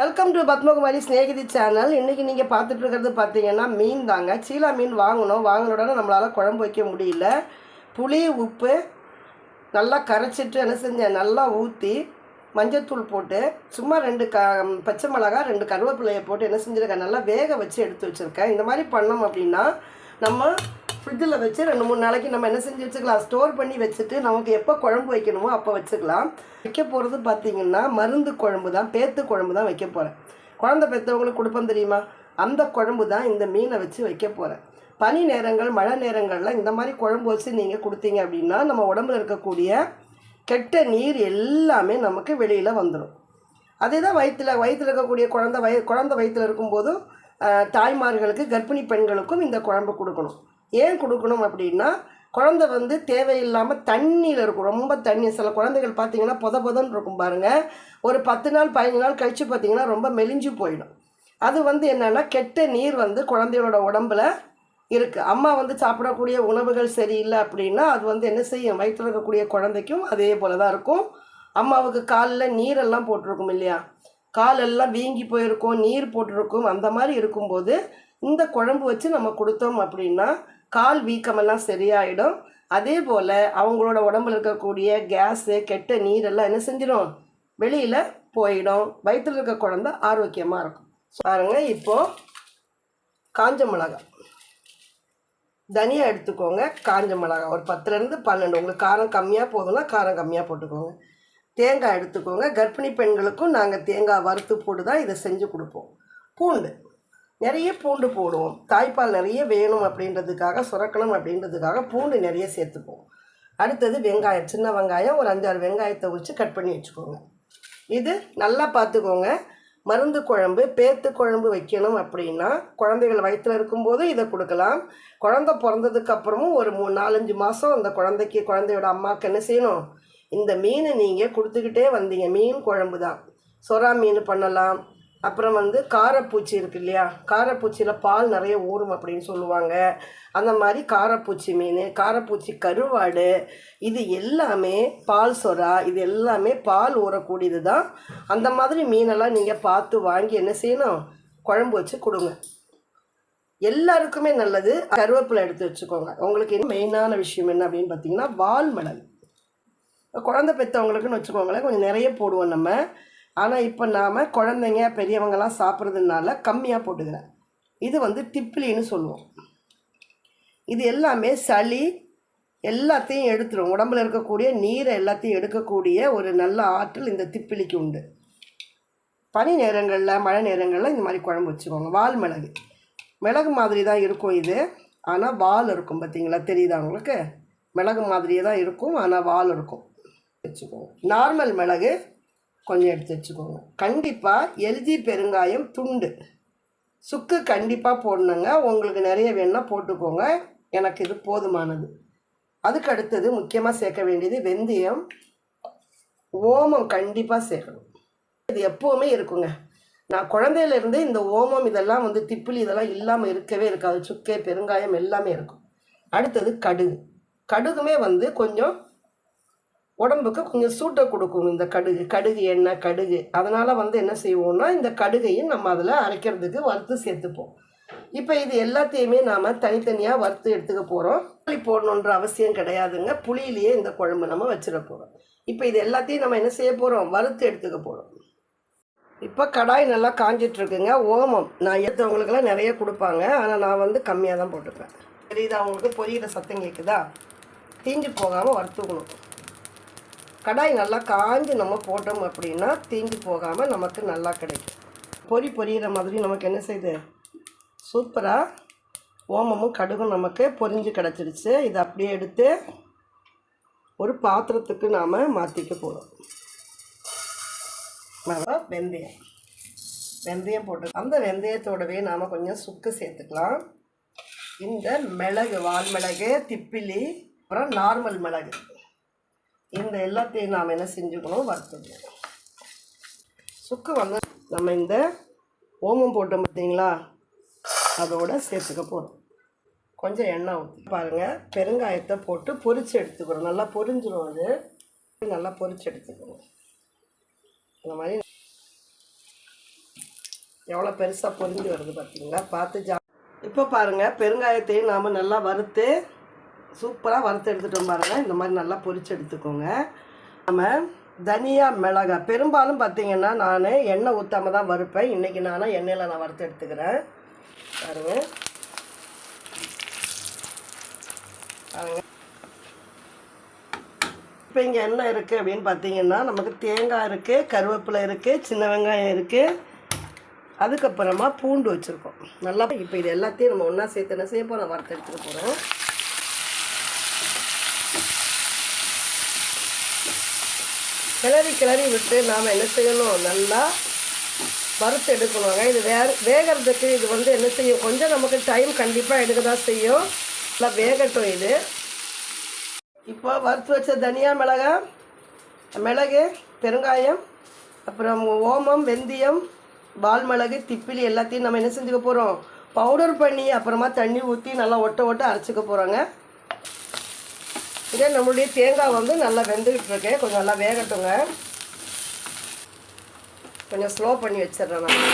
Welcome to Padmakumari Snehithi channel இன்றைக்கி நீங்கள் பார்த்துட்டு இருக்கிறது பார்த்தீங்கன்னா மீன் தாங்க. சீலா மீன் வாங்கணும். வாங்கின உடனே நம்மளால் குழம்பு வைக்க முடியல. புளி உப்பு நல்லா கரைச்சிட்டு என்ன செஞ்சேன்? நல்லா ஊற்றி மஞ்சத்தூள் போட்டு சும்மா ரெண்டு க பச்சை மிளகா ரெண்டு கருவேப்பிலையை போட்டு என்ன செஞ்சுருக்கேன்? நல்லா வேக வச்சு எடுத்து வச்சுருக்கேன். இந்த மாதிரி பண்ணோம் அப்படின்னா நம்ம ஃப்ரிட்ஜில் வச்சு ரெண்டு மூணு நாளைக்கு நம்ம என்ன செஞ்சு வச்சுக்கலாம்? ஸ்டோர் பண்ணி வச்சுட்டு நமக்கு எப்போ குழம்பு வைக்கணுமோ அப்போ வச்சுக்கலாம். வைக்க போகிறது பார்த்தீங்கன்னா மருந்து குழம்பு தான் பேத்து குழம்பு தான் வைக்க போகிறேன் குழந்தை பெற்றவங்களுக்கு கொடுப்போம் தெரியுமா? அந்த குழம்பு தான் இந்த மீனை வச்சு வைக்க போகிறேன் பனி நேரங்கள் மழை நேரங்களில் இந்த மாதிரி குழம்பு வச்சு நீங்கள் கொடுத்தீங்க அப்படின்னா நம்ம உடம்புல இருக்கக்கூடிய கெட்ட நீர் எல்லாமே நமக்கு வெளியில் வந்துடும் அதே தான் வயிற்றில் வயிற்றில் இருக்கக்கூடிய குழந்தை வய குழந்தை வயிற்றில் இருக்கும்போதும் தாய்மார்களுக்கு கர்ப்பிணி பெண்களுக்கும் இந்த குழம்பு கொடுக்கணும். ஏன் கொடுக்கணும் அப்படின்னா குழந்தை வந்து தேவையில்லாமல் தண்ணியில் இருக்கும். ரொம்ப தண்ணி. சில குழந்தைகள் பார்த்தீங்கன்னா பொத பொதன்னு இருக்கும் பாருங்கள் ஒரு பத்து நாள் பதினஞ்சு நாள் கழித்து பார்த்தீங்கன்னா ரொம்ப மெலிஞ்சு போயிடும். அது வந்து என்னென்னா கெட்ட நீர் வந்து குழந்தைகளோட உடம்புல இருக்குது அம்மா வந்து சாப்பிடக்கூடிய உணவுகள் சரியில்லை அப்படின்னா அது வந்து என்ன செய்யும்? வயிற்றில் இருக்கக்கூடிய குழந்தைக்கும் அதே போல தான் இருக்கும். அம்மாவுக்கு காலில் நீரெல்லாம் போட்டிருக்கும் இல்லையா? காலெல்லாம் வீங்கி போயிருக்கும் நீர் போட்டிருக்கும். அந்த மாதிரி இருக்கும்போது இந்த குழம்பு வச்சு நம்ம கொடுத்தோம் அப்படின்னா கால் வீக்கமெல்லாம் சரியாயிடும். அதே போல் அவங்களோட உடம்புல இருக்கக்கூடிய கேஸு கெட்ட நீரெல்லாம் என்ன செஞ்சிடும்? வெளியில் போயிடும். வயிற்றில் இருக்க குழந்த ஆரோக்கியமாக இருக்கும். பாருங்கள் இப்போது காஞ்ச மிளகா. தனியா எடுத்துக்கோங்க காஞ்ச மிளகா. ஒரு பத்துலேருந்து பன்னெண்டு. உங்களுக்கு காரம் கம்மியாக போதும்னா காரம் கம்மியாக போட்டுக்கோங்க. தேங்காய் எடுத்துக்கோங்க. கர்ப்பிணி பெண்களுக்கும் நாங்கள் தேங்காய் வறுத்து போட்டு தான் இதை செஞ்சு கொடுப்போம். பூண்டு. நிறைய பூண்டு போடுவோம். தாய்ப்பால் நிறைய வேணும் அப்படின்றதுக்காக சுரக்கணும் அப்படின்றதுக்காக பூண்டு நிறைய சேர்த்துப்போம். அடுத்தது வெங்காயம் சின்ன வெங்காயம் ஒரு அஞ்சாறு வெங்காயத்தை உரித்து கட் பண்ணி வச்சுக்கோங்க. இது நல்லா பார்த்துக்கோங்க. மருந்து குழம்பு பேத்து குழம்பு வைக்கணும் அப்படின்னா குழந்தைகள் வயிற்றில் இருக்கும்போது இதை கொடுக்கலாம். குழந்தை பிறந்ததுக்கப்புறமும் ஒரு மூணு நாலஞ்சு மாதம் அந்த குழந்தைக்கு குழந்தையோட அம்மாவுக்கு என்ன செய்யணும்? இந்த மீனை நீங்கள் கொடுத்துக்கிட்டே வந்தீங்க. மீன் குழம்பு தான் சொரா மீன் பண்ணலாம். அப்புறம் வந்து காரப்பூச்சி இருக்கு இல்லையா? காரப்பூச்சியில் பால் நிறைய ஊறும் அப்படின்னு சொல்லுவாங்க. அந்த மாதிரி காரப்பூச்சி மீன் காரப்பூச்சி கருவாடு இது எல்லாமே பால் சொரா இது எல்லாமே பால் ஊறக்கூடியது தான் அந்த மாதிரி மீனெல்லாம் நீங்கள் பார்த்து வாங்கி என்ன செய்யணும்? குழம்பு வச்சு கொடுங்க. எல்லாருக்குமே நல்லது. கருவேப்பிலை எடுத்து வச்சுக்கோங்க. உங்களுக்கு என்ன மெயினான விஷயம் என்ன அப்படின்னு பார்த்தீங்கன்னா வால் மிளகு குழந்தை பெற்றவங்களுக்குன்னு வச்சுக்கோங்களேன் கொஞ்சம் நிறைய போடுவோம் நம்ம. ஆனால் இப்போ நாம் குழந்தைங்க பெரியவங்கலாம் சாப்பிட்றதுனால கம்மியாக போட்டுக்கிறேன். இது வந்து திப்பிலின்னு சொல்லுவோம். இது எல்லாமே சளி எல்லாத்தையும் எடுத்துரும். உடம்புல இருக்கக்கூடிய நீரை எல்லாத்தையும் எடுக்கக்கூடிய ஒரு நல்ல ஆற்றல் இந்த திப்பிலிக்கு உண்டு. பனி நேரங்களில் மழை நேரங்களில் இந்த மாதிரி குழம்பு வச்சுக்கோங்க. வால் மிளகு. மிளகு மாதிரி தான் இருக்கும் இது. ஆனால் வால் இருக்கும் பார்த்தீங்களா தெரியுதா உங்களுக்கு? மிளகு மாதிரியே தான் இருக்கும். ஆனால் வால் இருக்கும். வச்சுக்கோங்க. நார்மல் மிளகு கொஞ்சம் எடுத்து வச்சுக்கோங்க. கண்டிப்பாக எல்ஜி பெருங்காயம் துண்டு. சுக்கு கண்டிப்பாக போடணுங்க. உங்களுக்கு நிறைய வேணும்னா போட்டுக்கோங்க. எனக்கு இது போதுமானது. அதுக்கு அடுத்தது முக்கியமாக சேர்க்க வேண்டியது வெந்தயம். ஓமம் கண்டிப்பாக சேர்க்கணும். இது எப்போவுமே இருக்குங்க. நான் குழந்தையிலேருந்தே இந்த ஓமம் இதெல்லாம் வந்து திப்பிலி இதெல்லாம் இல்லாமல் இருக்கவே இருக்காது. சுக்கே பெருங்காயம் எல்லாமே இருக்கும். அடுத்தது கடுகு. கடுகுமே வந்து கொஞ்சம் உடம்புக்கு கொஞ்சம் சூட்டை கொடுக்கும். இந்த கடுகு கடுகு எண்ணெய் கடுகு. அதனால் வந்து என்ன செய்வோம்னா இந்த கடுகையும் நம்ம அதில் அரைக்கிறதுக்கு வறுத்து சேர்த்துப்போம். இப்போ இது எல்லாத்தையுமே நாம் தனித்தனியாக வறுத்து எடுத்துக்க போகிறோம் புளி போடணுன்ற அவசியம் கிடையாதுங்க. புளியிலேயே இந்த குழம்பு நம்ம வச்சிட போகிறோம் இப்போ இது எல்லாத்தையும் நம்ம என்ன செய்ய போகிறோம் வறுத்து எடுத்துக்க போகிறோம் இப்போ கடாய் நல்லா காஞ்சிட்ருக்குங்க. ஓமம். நான் எடுத்தவங்களுக்கெல்லாம் நிறைய கொடுப்பாங்க. ஆனால் நான் வந்து கம்மியாக தான் போட்டுப்பேன். தெரியுதா அவங்களுக்கு பொரியிற சத்தம் கேட்குதா தீஞ்சு போகாமல் வறுத்துக்கணும். கடாய் நல்லா காஞ்சு நம்ம போட்டோம் அப்படின்னா தீஞ்சு போகாமல் நமக்கு நல்லா கிடைக்கும். பொரி பொரியிற மாதிரி நமக்கு என்ன செய்யுது சூப்பராக ஓமமும் கடுகும் நமக்கு பொரிஞ்சு கிடச்சிருச்சு. இதை அப்படியே எடுத்து ஒரு பாத்திரத்துக்கு நாம் மாற்றிக்க போகிறோம் நல்லா வெந்தயம். வெந்தயம் போட்டு அந்த வெந்தயத்தோடவே நாம் கொஞ்சம் சுக்கு சேர்த்துக்கலாம். இந்த மிளகு வால் மிளகு திப்பிலி அப்புறம் நார்மல் மிளகு. இந்த எல்லாத்தையும் நாம் என்ன செஞ்சுக்கணும்? வறுத்துக்கணும் சுக்கு வந்து நம்ம இந்த ஓமம் போட்டோம் பார்த்தீங்களா? அதோட சேர்த்துக்க போகிறோம் கொஞ்சம் எண்ணெய் ஊற்றி பாருங்கள் பெருங்காயத்தை போட்டு பொரித்து எடுத்துக்கிறோம் நல்லா பொரிஞ்சிடும் அது. நல்லா பொரித்து எடுத்துக்கணும். இந்த மாதிரி எவ்வளோ பெருசாக பொரிஞ்சு வருது பார்த்தீங்களா? பார்த்து ஜா இப்போ பாருங்கள் பெருங்காயத்தையும் நாம் நல்லா வறுத்து சூப்பராக வறுத்து எடுத்துட்டோம் பாருங்கள் இந்த மாதிரி நல்லா பொரிச்சு எடுத்துக்கோங்க. நம்ம தனியா மிளகா பெரும்பாலும் பார்த்தீங்கன்னா நான் எண்ணெய் ஊற்றாம தான் வறுப்பேன். இன்றைக்கி நானும் எண்ணெயில் நான் வறுத்து எடுத்துக்கிறேன். பாருங்க. பாருங்க. இப்போ இங்கே என்ன இருக்குது அப்படின்னு பார்த்தீங்கன்னா நமக்கு தேங்காய் இருக்குது கருவேப்பிலை இருக்குது சின்ன வெங்காயம் இருக்குது அதுக்கப்புறமா பூண்டு வச்சுருக்கோம். நல்லா இப்போ இது எல்லாத்தையும் நம்ம ஒன்றா சேர்த்து என்ன செய்ய போகிறோம் வறுத்து எடுத்துகிட்டு போகிறோம் கிளறி கிளறி விட்டு நாம் என்ன செய்யணும்? நல்லா வறுத்து எடுக்கணுங்க. இது வே வேகிறதுக்கு இது வந்து என்ன செய்யும்? கொஞ்சம் நமக்கு டைம் கண்டிப்பாக எடுக்க தான் செய்யும். நல்லா வேகட்டும் இது. இப்போ வறுத்து வச்ச தனியா மிளகா மிளகு பெருங்காயம் அப்புறம் ஓமம் வெந்தயம் பால் மிளகு திப்பிலி எல்லாத்தையும் நம்ம என்ன செஞ்சுக்க போகிறோம் பவுடர் பண்ணி அப்புறமா தண்ணி ஊற்றி நல்லா ஒட்ட ஒட்ட அரைச்சிக்க போகிறோங்க இதே நம்மளுடைய தேங்காய் வந்து நல்லா வெந்துக்கிட்டு இருக்கேன் கொஞ்சம் நல்லா வேகட்டுங்க. கொஞ்சம் ஸ்லோ பண்ணி வச்சிடுறேன் நான்.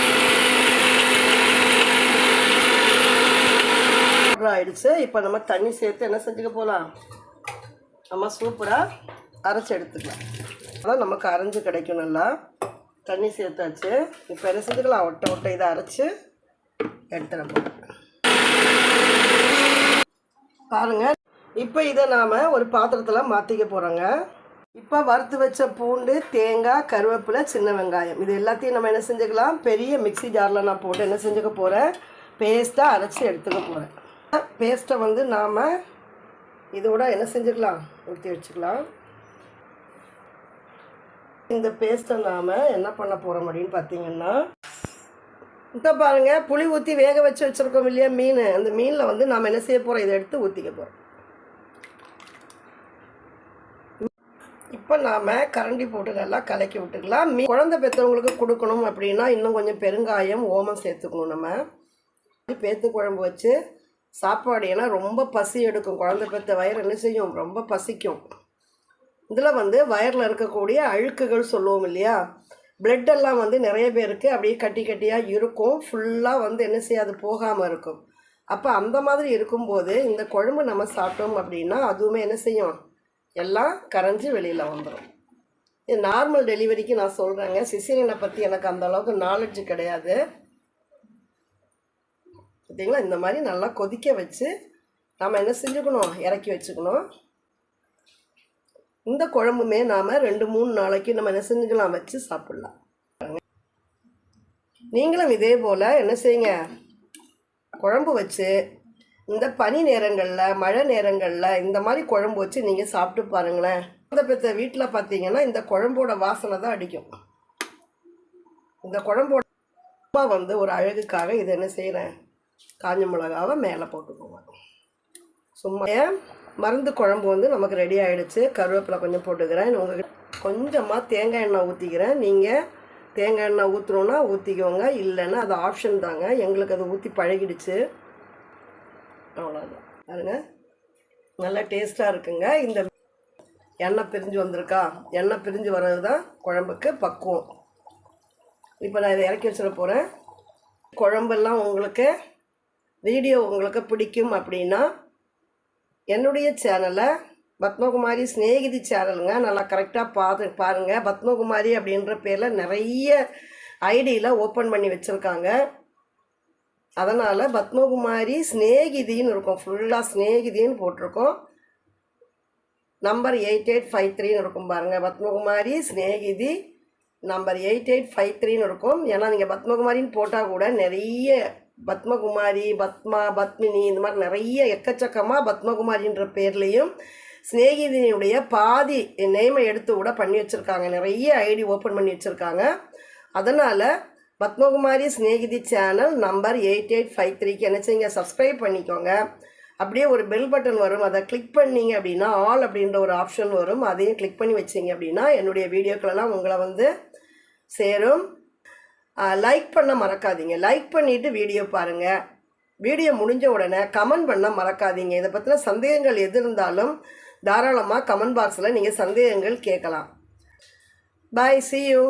ஆயிடுச்சு. இப்போ நம்ம தண்ணி சேர்த்து என்ன செஞ்சுக்க போகலாம் நம்ம சூப்பராக அரைச்சி எடுத்துக்கலாம். அதான் நமக்கு அரைஞ்சு கிடைக்கும் நல்லா. தண்ணி சேர்த்தாச்சு. இப்போ என்ன செஞ்சுக்கலாம்? ஒட்டை ஒட்டை இதை அரைச்சி எடுத்துட போகிறேன் பாருங்கள் இப்போ இதை நாம் ஒரு பாத்திரத்தில் மாற்றிக்க போகிறோங்க இப்போ வறுத்து வச்ச பூண்டு தேங்காய் கருவேப்பிலை சின்ன வெங்காயம். இது எல்லாத்தையும் நம்ம என்ன செஞ்சுக்கலாம்? பெரிய மிக்சி ஜாரில் நான் போட்டு என்ன செஞ்சுக்க போகிறேன் பேஸ்ட்டாக அரைச்சி எடுத்துக்க போகிறேன் பேஸ்ட்டை வந்து நாம் இதோட என்ன செஞ்சுக்கலாம்? ஊற்றி வச்சுக்கலாம். இந்த பேஸ்ட்டை நாம் என்ன பண்ண போகிறோம் அப்படின்னு பார்த்தீங்கன்னா இப்போ பாருங்கள் புளி ஊற்றி வேக வச்சு வச்சுருக்கோம் இல்லையா மீன். அந்த மீனில் வந்து நாம் என்ன செய்ய போகிறோம் இதை எடுத்து ஊற்றிக்க போகிறோம் இப்போ நாம் கரண்டி போட்டு நல்லா கலக்கி விட்டுக்கலாம். மீ குழந்தை பெற்றவங்களுக்கு கொடுக்கணும் அப்படின்னா இன்னும் கொஞ்சம் பெருங்காயம் ஓமம் சேர்த்துக்கணும் நம்ம. பேத்து குழம்பு வச்சு சாப்பாடு ஏன்னா ரொம்ப பசி எடுக்கும். குழந்தை பெற்ற வயிறு என்ன செய்யும்? ரொம்ப பசிக்கும். இதில் வந்து வயரில் இருக்கக்கூடிய அழுக்குகள் சொல்லுவோம் இல்லையா? பிளட்டெல்லாம் வந்து நிறைய பேருக்கு அப்படியே கட்டி கட்டியாக இருக்கும். ஃபுல்லாக வந்து என்ன செய்யாது? போகாமல் இருக்கும். அப்போ அந்த மாதிரி இருக்கும்போது இந்த குழம்பு நம்ம சாப்பிட்டோம் அப்படின்னா அதுவுமே என்ன செய்யும்? எல்லாம் கரைஞ்சி வெளியில் வந்துடும் இது நார்மல் டெலிவரிக்கு நான் சொல்கிறேங்க சிசிரியனை பற்றி எனக்கு அந்த அளவுக்கு நாலேஜ் கிடையாது. பார்த்தீங்களா இந்த மாதிரி நல்லா கொதிக்க வச்சு நாம் என்ன செஞ்சுக்கணும்? இறக்கி வச்சுக்கணும். இந்த குழம்புமே நாம் ரெண்டு மூணு நாளைக்கு நம்ம என்ன செஞ்சுக்கலாம்? வச்சு சாப்பிட்லாம். நீங்களும் இதே போல் என்ன செய்யுங்க? குழம்பு வச்சு இந்த பனி நேரங்களில் மழை நேரங்களில் இந்த மாதிரி குழம்பு வச்சு நீங்கள் சாப்பிட்டு பாருங்களேன். இந்த பெற்ற வீட்டில் பார்த்தீங்கன்னா இந்த குழம்போட வாசனை தான் அடிக்கும். இந்த குழம்போட அப்பா வந்து ஒரு அழகுக்காக இது என்ன செய்கிறேன் காஞ்ச மிளகாவை மேலே போட்டுக்குவேன் சும்மா மருந்து குழம்பு வந்து நமக்கு ரெடி ஆகிடுச்சு கருவேப்பிலை கொஞ்சம் போட்டுக்கிறேன். உங்களுக்கு கொஞ்சமாக தேங்காய் எண்ணெய் ஊற்றிக்கிறேன் நீங்கள் தேங்காய் எண்ணெய் ஊற்றணுன்னா ஊற்றிக்கோங்க இல்லைன்னா அது ஆப்ஷன் தாங்க. எங்களுக்கு அது ஊற்றி பழகிடுச்சு. அவ்வளோதான் பாருங்க. நல்லா டேஸ்ட்டாக இருக்குங்க. இந்த எண்ணெய் பிரிஞ்சு வந்திருக்கா? எண்ணெய் பிரிஞ்சு வர்றது தான் குழம்புக்கு பக்குவம். இப்போ நான் இதை இறக்கி வச்சிட போகிறேன் குழம்பெல்லாம் உங்களுக்கு வீடியோ உங்களுக்கு பிடிக்கும் அப்படின்னா என்னுடைய சேனலை பத்மகுமாரி சிநேகிதி சேனலுங்க நல்லா கரெக்டாக பார்த்து பாருங்கள் பத்மகுமாரி அப்படின்ற பேரில் நிறைய ஐடியில் ஓப்பன் பண்ணி வச்சுருக்காங்க. அதனால் பத்மகுமாரி ஸ்நேகிதின்னு இருக்கும். ஃபுல்லாக ஸ்நேகிதின்னு போட்டிருக்கோம். நம்பர் எயிட் எயிட் ஃபைவ் த்ரீன்னு இருக்கும் பாருங்கள் Padmakumari Snehithi number eight eight five த்ரீன்னு இருக்கும். ஏன்னா நீங்கள் பத்மகுமாரின்னு போட்டால் கூட நிறைய பத்மகுமாரி பத்மா பத்மினி இந்த மாதிரி நிறைய எக்கச்சக்கமாக பத்மகுமாரின்ற பேர்லேயும் ஸ்நேகிதினுடைய பாதி நேமை எடுத்து கூட பண்ணி வச்சுருக்காங்க. நிறைய ஐடி ஓப்பன் பண்ணி வச்சுருக்காங்க. அதனால் Padmakumari Snehithi channel number eight eight five த்ரீக்கு என்ன செய்யுங்க சப்ஸ்கிரைப் பண்ணிக்கோங்க. அப்படியே ஒரு பெல் பட்டன் வரும். அதை கிளிக் பண்ணீங்க அப்படின்னா ஆல் அப்படின்ற ஒரு ஆப்ஷன் வரும். அதையும் கிளிக் பண்ணி வச்சிங்க அப்படின்னா என்னுடைய வீடியோக்களெல்லாம் உங்களை வந்து சேரும். லைக் பண்ண மறக்காதீங்க. லைக் பண்ணிவிட்டு வீடியோ பாருங்கள் வீடியோ முடிஞ்ச உடனே கமெண்ட் பண்ண மறக்காதீங்க. இதை பற்றின சந்தேகங்கள் எது இருந்தாலும் தாராளமாக கமெண்ட் பாக்ஸில் நீங்கள் சந்தேகங்கள் கேட்கலாம். பாய் சி யூ